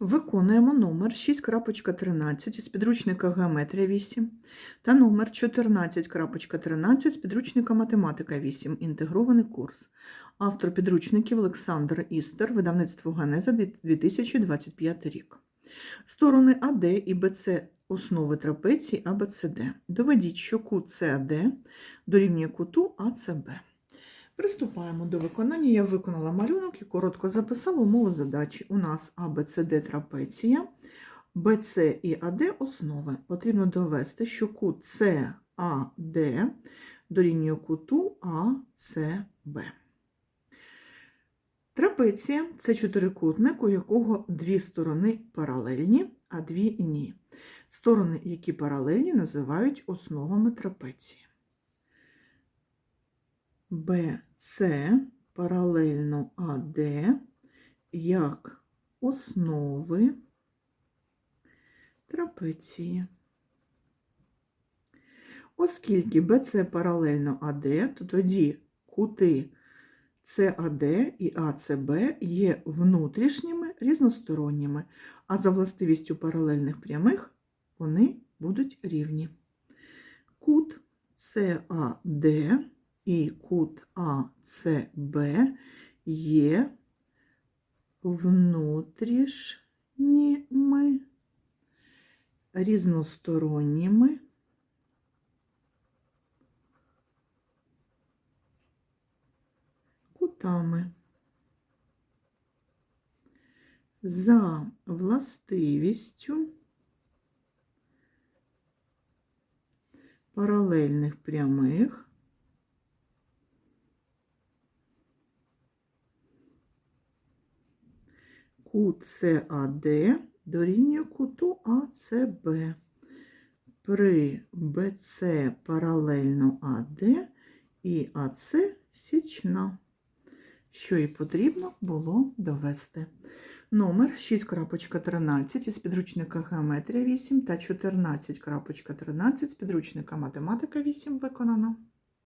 Виконуємо номер 6.13 із підручника Геометрія 8 та номер 14.13 з підручника Математика 8. Інтегрований курс. Автор підручників Олександр Істер, видавництво Генеза 2025 рік. Сторони АД і БЦ основи трапеції АБЦД. Доведіть, що кут САД дорівнює куту АЦБ. Приступаємо до виконання. Я виконала малюнок і коротко записала умови задачі. У нас АБЦД трапеція, БЦ і АД основи. Потрібно довести, що кут САД дорівнює куту АЦБ. Трапеція це чотирикутник, у якого дві сторони паралельні, а дві ні. Сторони, які паралельні, називають основами трапеції. БЦ паралельно АД як основи трапеції. Оскільки БЦ паралельно АД, то тоді кути САД і АЦБ є внутрішніми різносторонніми, а за властивістю паралельних прямих вони будуть рівні. Кут САД і кут АЦБ є внутрішніми різносторонніми кутами. За властивістю паралельних прямих кут САД дорівнює куту АЦБ. При БЦ паралельно АД і АЦ січна, що і потрібно було довести. Номер 6.13 із підручника Геометрія 8 та 14.13 з підручника Математика 8 виконано.